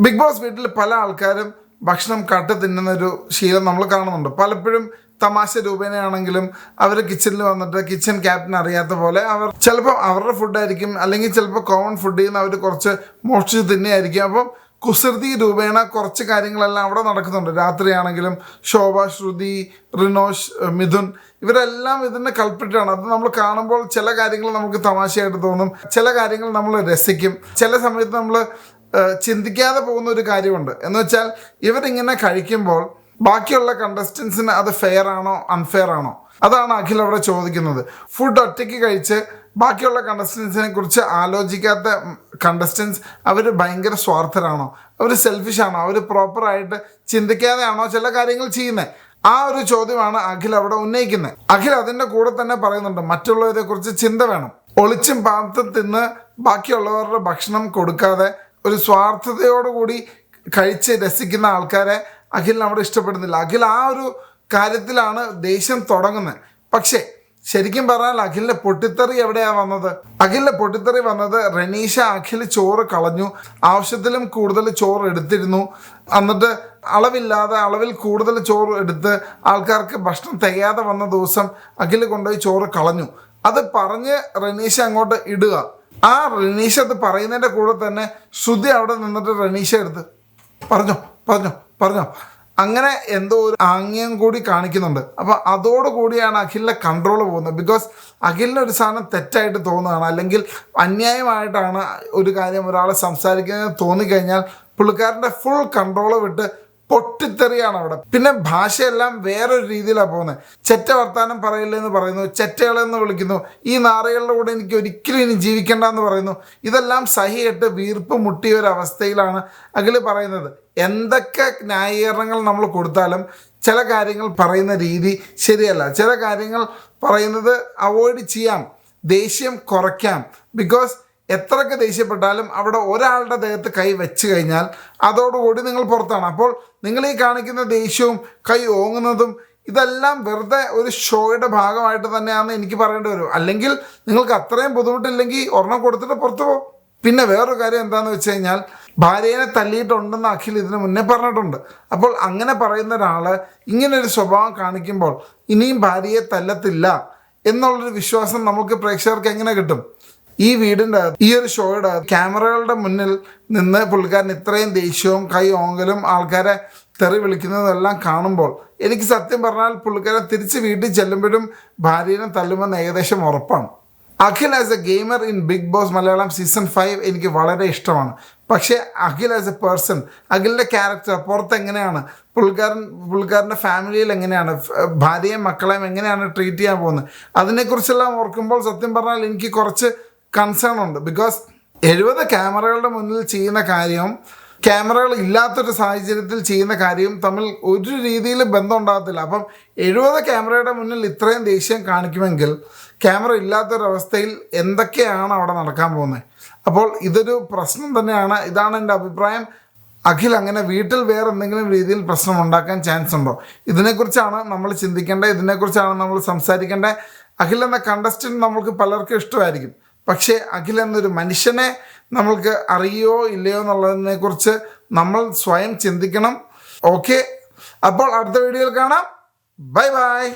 Big boss വീട്ടിൽ പല ആൾക്കാരും ഭക്ഷണം കട്ട് തിന്നുന്ന ഒരു ശീലം നമ്മൾ കാണുന്നുണ്ട്. പലപ്പോഴും തമാശ രൂപേണയാണെങ്കിലും അവർ കിച്ചണിൽ വന്നിട്ട് കിച്ചൺ ക്യാപ്റ്റൻ അറിയാത്ത പോലെ അവർ ചിലപ്പോൾ അവരുടെ ഫുഡായിരിക്കും അല്ലെങ്കിൽ ചിലപ്പോൾ കോമൺ ഫുഡിൽ നിന്ന് അവർ കുറച്ച് മോഷ്ടിച്ച് തിന്നെയായിരിക്കും അപ്പം കുസൃതി രൂപേണ കുറച്ച് കാര്യങ്ങളെല്ലാം അവിടെ നടക്കുന്നുണ്ട്. രാത്രിയാണെങ്കിലും ശോഭ ശ്രുതി റിനോഷ് മിഥുൻ ഇവരെല്ലാം ഇതിനെ കൽപ്പിട്ടാണ്. അത് നമ്മൾ കാണുമ്പോൾ ചില കാര്യങ്ങൾ നമുക്ക് തമാശയായിട്ട് തോന്നും. ചില കാര്യങ്ങൾ നമ്മൾ രസിക്കും. ചില സമയത്ത് നമ്മൾ ചിന്തിക്കാതെ പോകുന്ന ഒരു കാര്യമുണ്ട്. എന്ന് വെച്ചാൽ ഇവരിങ്ങനെ കഴിക്കുമ്പോൾ ബാക്കിയുള്ള കണ്ടസ്റ്റൻസിന് അത് ഫെയർ ആണോ അൺഫെയർ ആണോ? അതാണ് അഖിൽ അവിടെ ചോദിക്കുന്നത്. ഫുഡ് ഒറ്റയ്ക്ക് കഴിച്ച് ബാക്കിയുള്ള കണ്ടസ്റ്റൻസിനെ കുറിച്ച് ആലോചിക്കാത്ത കണ്ടസ്റ്റൻസ് അവർ ഭയങ്കര സ്വാർത്ഥരാണോ? അവർ സെൽഫിഷ് ആണോ? അവർ പ്രോപ്പറായിട്ട് ചിന്തിക്കാതെയാണോ ചില കാര്യങ്ങൾ ചെയ്യുന്നത് ആ ഒരു ചോദ്യമാണ് അഖിൽ അവിടെ ഉന്നയിക്കുന്നത് അഖിൽ അതിന്റെ കൂടെ തന്നെ പറയുന്നുണ്ട് മറ്റുള്ളവരെ കുറിച്ച് ചിന്ത വേണം. ഒളിച്ചും പാത്തും തിന്ന് ബാക്കിയുള്ളവരുടെ ഭക്ഷണം കൊടുക്കാതെ ഒരു സ്വാർത്ഥതയോടുകൂടി കഴിച്ച് രസിക്കുന്ന ആൾക്കാരെ അഖിൽ അവിടെ ഇഷ്ടപ്പെടുന്നില്ല. അഖിൽ ആ ഒരു കാര്യത്തിലാണ് ദേഷ്യം തുടങ്ങുന്നത്. പക്ഷേ ശരിക്കും പറഞ്ഞാൽ അഖിലിന്റെ പൊട്ടിത്തെറി എവിടെയാണ് വന്നത്? അഖിലിന്റെ പൊട്ടിത്തെറി വന്നത് റനീഷ അഖിൽ ചോറ് കളഞ്ഞു. ആവശ്യത്തിലും കൂടുതൽ ചോറ് എടുത്തിരുന്നു. എന്നിട്ട് അളവില്ലാതെ അളവിൽ കൂടുതൽ ചോറ് എടുത്ത് ആൾക്കാർക്ക് ഭക്ഷണം തികയാതെ വന്ന ദിവസം അഖിൽ കൊണ്ടുപോയി ചോറ് കളഞ്ഞു. അത് പറഞ്ഞ് റനീഷ അങ്ങോട്ട് ഇടുക. ആ അത് പറയുന്നതിന്റെ കൂടെ തന്നെ ശ്രുതി അവിടെ നിന്നിട്ട് റനീഷ എടുത്ത് പറഞ്ഞോ പറഞ്ഞോ പറഞ്ഞോ. അങ്ങനെ എന്തോ ഒരു ആംഗ്യം കൂടി കാണിക്കുന്നുണ്ട്. അപ്പോൾ അതോടുകൂടിയാണ് അഖിലിന്റെ കൺട്രോൾ പോകുന്നത്. ബിക്കോസ് അഖിലിന് ഒരു സാധനം തെറ്റായിട്ട് തോന്നുകയാണ്. അല്ലെങ്കിൽ അന്യായമായിട്ടാണ് ഒരു കാര്യം ഒരാളെ സംസാരിക്കുന്നത് തോന്നിക്കഴിഞ്ഞാൽ പുള്ളിക്കാരന്റെ ഫുൾ കൺട്രോൾ വിട്ട് പൊട്ടിത്തെറിയാണ് അവിടെ. പിന്നെ ഭാഷയെല്ലാം വേറൊരു രീതിയിലാണ് പോകുന്നത്. ചെറ്റ വർത്താനം പറയില്ല എന്ന് പറയുന്നു ചെറ്റകളെന്ന് വിളിക്കുന്നു. ഈ നാറുകളുടെ കൂടെ എനിക്ക് ഒരിക്കലും ഇനി ജീവിക്കേണ്ട എന്ന് പറയുന്നു. ഇതെല്ലാം സഹിയിട്ട് വീർപ്പ് മുട്ടിയ ഒരു അവസ്ഥയിലാണ് അഖിൽ പറയുന്നത്. എന്തൊക്കെ ന്യായീകരണങ്ങൾ നമ്മൾ കൊടുത്താലും ചില കാര്യങ്ങൾ പറയുന്ന രീതി ശരിയല്ല. ചില കാര്യങ്ങൾ പറയുന്നത് അവോയ്ഡ് ചെയ്യാം ദേഷ്യം കുറയ്ക്കാം. ബിക്കോസ് എത്രയൊക്കെ ദേഷ്യപ്പെട്ടാലും അവിടെ ഒരാളുടെ ദേഹത്ത് കൈ വെച്ച് കഴിഞ്ഞാൽ അതോടുകൂടി നിങ്ങൾ പുറത്താണ്. അപ്പോൾ നിങ്ങൾ ഈ കാണിക്കുന്ന ദേഷ്യവും കൈ ഓങ്ങുന്നതും ഇതെല്ലാം വെറുതെ ഒരു ഷോയുടെ ഭാഗമായിട്ട് തന്നെയാണ് എനിക്ക് പറയേണ്ടി വരും. അല്ലെങ്കിൽ നിങ്ങൾക്ക് അത്രയും ബുദ്ധിമുട്ടില്ലെങ്കിൽ ഒരെണ്ണം കൊടുത്തിട്ട് പുറത്തു പോകും പിന്നെ വേറൊരു കാര്യം എന്താണെന്ന് വെച്ച് കഴിഞ്ഞാൽ ഭാര്യനെ തല്ലിയിട്ടുണ്ടെന്ന് അഖിൽ ഇതിനു മുന്നേ പറഞ്ഞിട്ടുണ്ട്. അപ്പോൾ അങ്ങനെ പറയുന്ന ഒരാൾ ഇങ്ങനൊരു സ്വഭാവം കാണിക്കുമ്പോൾ ഇനിയും ഭാര്യയെ തല്ലത്തില്ല എന്നുള്ളൊരു വിശ്വാസം നമുക്ക് പ്രേക്ഷകർക്ക് എങ്ങനെ കിട്ടും? ഈ വീടിന്റെ ഈ ഒരു ഷോയുടെ ക്യാമറകളുടെ മുന്നിൽ നിന്ന് പുള്ളിക്കാരൻ ഇത്രയും ദേഷ്യവും കൈ ഓങ്കലും ആൾക്കാരെ തെറി വിളിക്കുന്നതെല്ലാം കാണുമ്പോൾ എനിക്ക് സത്യം പറഞ്ഞാൽ പുള്ളിക്കാരൻ തിരിച്ച് വീട്ടിൽ ചെല്ലുമ്പോഴും ഭാര്യനെ തല്ലുമെന്ന് ഏകദേശം ഉറപ്പാണ്. Akhil as a gamer in Bigg Boss Malayalam season five എനിക്ക് വളരെ ഇഷ്ടമാണ്. പക്ഷേ അഖിൽ ആസ് എ പേഴ്സൺ അഖിലിന്റെ ക്യാരക്ടർ പുറത്ത് എങ്ങനെയാണ്? പുള്ളിക്കാരൻ പുള്ളിക്കാരന്റെ ഫാമിലിയിൽ എങ്ങനെയാണ്? ഭാര്യയും മക്കളെയും എങ്ങനെയാണ് ട്രീറ്റ് ചെയ്യാൻ പോകുന്നത്? അതിനെക്കുറിച്ചെല്ലാം ഓർക്കുമ്പോൾ സത്യം പറഞ്ഞാൽ എനിക്ക് കുറച്ച് കൺസേൺ ഉണ്ട്. ബിക്കോസ് എഴുപത് ക്യാമറകളുടെ മുന്നിൽ ചെയ്യുന്ന കാര്യം ക്യാമറകൾ ഇല്ലാത്തൊരു സാഹചര്യത്തിൽ ചെയ്യുന്ന കാര്യം തമ്മിൽ ഒരു രീതിയിൽ ബന്ധം ഉണ്ടാകത്തില്ല അപ്പം എഴുപത് ക്യാമറയുടെ മുന്നിൽ ഇത്രയും ദേഷ്യം കാണിക്കുമെങ്കിൽ ക്യാമറ ഇല്ലാത്തൊരവസ്ഥയിൽ എന്തൊക്കെയാണ് അവിടെ നടക്കാൻ പോകുന്നത്? അപ്പോൾ ഇതൊരു പ്രശ്നം തന്നെയാണ്. ഇതാണ് എന്റെ അഭിപ്രായം. അഖിൽ അങ്ങനെ വീട്ടിൽ വേറെ എന്തെങ്കിലും രീതിയിൽ പ്രശ്നം ഉണ്ടാക്കാൻ ചാൻസ് ഉണ്ടോ? ഇതിനെക്കുറിച്ചാണ് നമ്മൾ ചിന്തിക്കേണ്ടത് ഇതിനെക്കുറിച്ചാണ് നമ്മൾ സംസാരിക്കേണ്ടത്. അഖിൽ എന്ന കണ്ടസ്റ്റന്റ് നമുക്ക് പലർക്കും ഇഷ്ടമായിരിക്കും. പക്ഷേ അഖിൽ എന്നൊരു മനുഷ്യനെ നമ്മൾക്ക് അറിയോ ഇല്ലയോ എന്നുള്ളതിനെക്കുറിച്ച് നമ്മൾ സ്വയം ചിന്തിക്കണം. ഓക്കെ. അപ്പോൾ അടുത്ത വീഡിയോയിൽ കാണാം. Bye bye.